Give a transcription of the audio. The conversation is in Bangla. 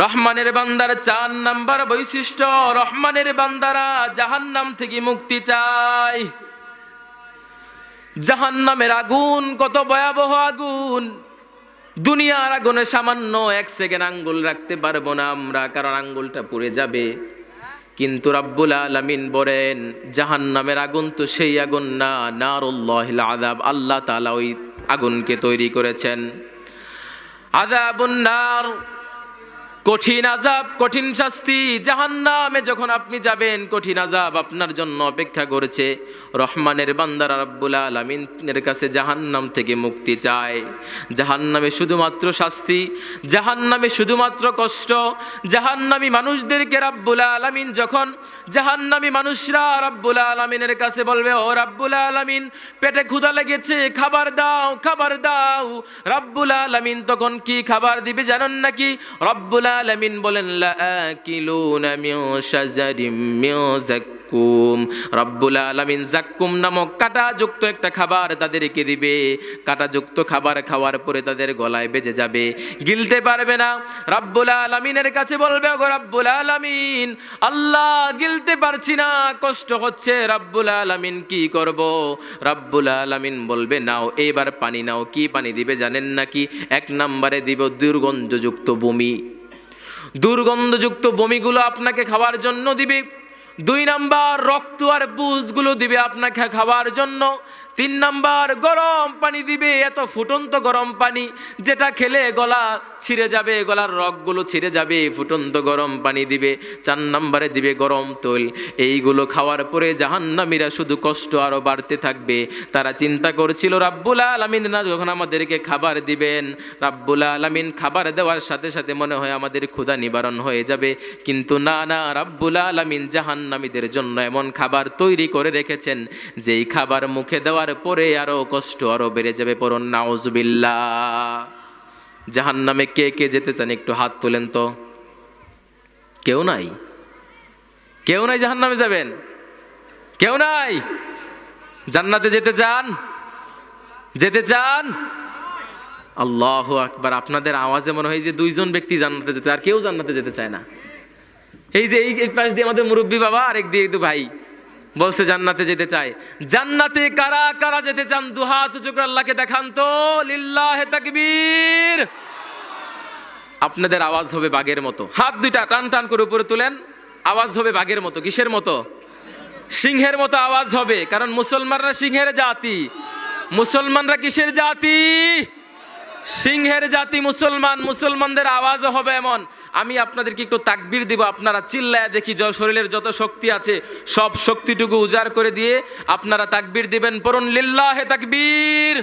রহমানের বান্দার চার নাম্বার বৈশিষ্ট্য, রহমানের বান্দারা জাহান্নাম থেকে মুক্তি চায়। জাহান্নামের আগুন কত ভয়াবহ আগুন। দুনিয়ার আগুনে সামান্য এক সেকেন্ড আঙ্গুল রাখতে পারব না আমরা, কারণ আঙ্গুলটা পুড়ে যাবে। কিন্তু রাব্বুল আলামিন বলেন, জাহান্নামের আগুন তো সেই আগুন না, নারুল্লাহিল আযাব, আল্লাহ তাআলা ওই আগুনকে তৈরি করেছেন। আযাবুন নার কঠিন আজাব কঠিন শাস্তি। জাহান্নামে যখন আপনি যাবেন, কঠিন আজাব আপনার জন্য অপেক্ষা করেছে। রহমানের বান্দারা রাব্বুল আলামিনের কাছে জাহান্নাম থেকে মুক্তি চায়। জাহান্নামে শুধুমাত্র শাস্তি, জাহান্নামে শুধুমাত্র কষ্ট, জাহান্নামী মানুষদেরকে রাব্বুল আলামিন যখন, জাহান্নামী মানুষরা রাব্বুল আলামিনের কাছে বলবে, ও রাব্বুল আলামিন, পেটে ক্ষুধা লেগেছে, খাবার দাও খাবার দাও। রাব্বুল আলামিন তখন কি খাবার দিবে জানেন নাকি? রব্বুল আলামিন বলেন লাআকিলুনা মিন শাজারিম মিন জাক্কুম। রব্বুল আলামিন জাক্কুম নামক কাঁটাযুক্ত একটা খাবার তাদেরকে দিবে। কাঁটাযুক্ত খাবার খাওয়ার পরে তাদের গলায় বেজে যাবে। গিলতে পারবে না। রব্বুল আলামিনের কাছে বলবে, ওগো রব্বুল আলামিন, আল্লাহ গিলতে পারছি না। কষ্ট হচ্ছে। রব্বুল আলামিন কি করব? রব্বুল আলামিন বলবে, নাও, এবার পানি নাও। কি পানি দিবে জানেন নাকি? এক নম্বরে দিব দুর্গন্ধযুক্ত বমি। দুর্গন্ধযুক্ত বমিগুলো আপনাকে খাওয়ার জন্য দিবে। দুই নাম্বার, রক্ত আর বুঝগুলো দিবে আপনাকে খাওয়ার জন্য। তিন নাম্বার, গরম পানি দিবে, এত ফুটন্ত গরম পানি, যেটা খেলে গলা ছিঁড়ে যাবে, গলার রগগুলো ছিঁড়ে যাবে, ফুটন্ত গরম পানি দিবে। চার নাম্বারে দিবে গরম তৈল, এইগুলো খাওয়ার পরে জাহান্নামীরা শুধু কষ্ট আরও বাড়তে থাকবে। তারা চিন্তা করছিল, রাব্বুল আলামিন না যখন আমাদেরকে খাবার দিবেন, রাব্বুল আলামিন খাবার দেওয়ার সাথে সাথে মনে হয় আমাদের ক্ষুধা নিবারণ হয়ে যাবে। কিন্তু না না, রাব্বুল আলামিন জাহান্নামীদের জন্য এমন খাবার তৈরি করে রেখেছেন, যেই খাবার মুখে দেওয়ার পরে আরও কষ্ট আরও বেড়ে যাবে পরন নাউজবিল্লা জাহান্নামে কে কে যেতে চান একটু হাত তোলেন তো। কেউ নাই। কেউ নাই জাহান্নামে যাবেন। কেউ নাই। জান্নাতে যেতে চান? যেতে চান? আল্লাহ আকবার। আপনাদের আওয়াজে মনে হয় যে দুইজন ব্যক্তি জান্নাতে যেতে, আর কেউ জান্নাতে যেতে চায় না। এই যে এই পাশ দিয়ে আমাদের মুরব্বী বাবা, আরেক দিয়ে একটু ভাই। বলছে, জান্নাতে যেতে চায় জান্নাতে কারা কারা যেতে চান? দুহাত উঁচু করে আল্লাহকে দেখান তো। লিল্লাহে তাকবীর। আপনাদের আওয়াজ হবে বাঘের মতো। হাত দুইটা টান টান করে উপরে তুলেন। আওয়াজ হবে বাঘের মতো, কিসের মতো? সিংহের মতো আওয়াজ হবে, কারণ মুসলমানরা সিংহের জাতি। মুসলমানরা কিসের জাতি? সিংহের জাতি মুসলমান, মুসলমানদের আওয়াজও হবে এমন। আমি আপনাদেরকে একটু তাকবির দিব, আপনারা চিল্লায় দেখি, য- শরীরের যত শক্তি আছে, সব শক্তিটুকু উজাড় করে দিয়ে আপনারা তাকবির দিবেন। পড়ুন, লিল্লাহে তাকবীর।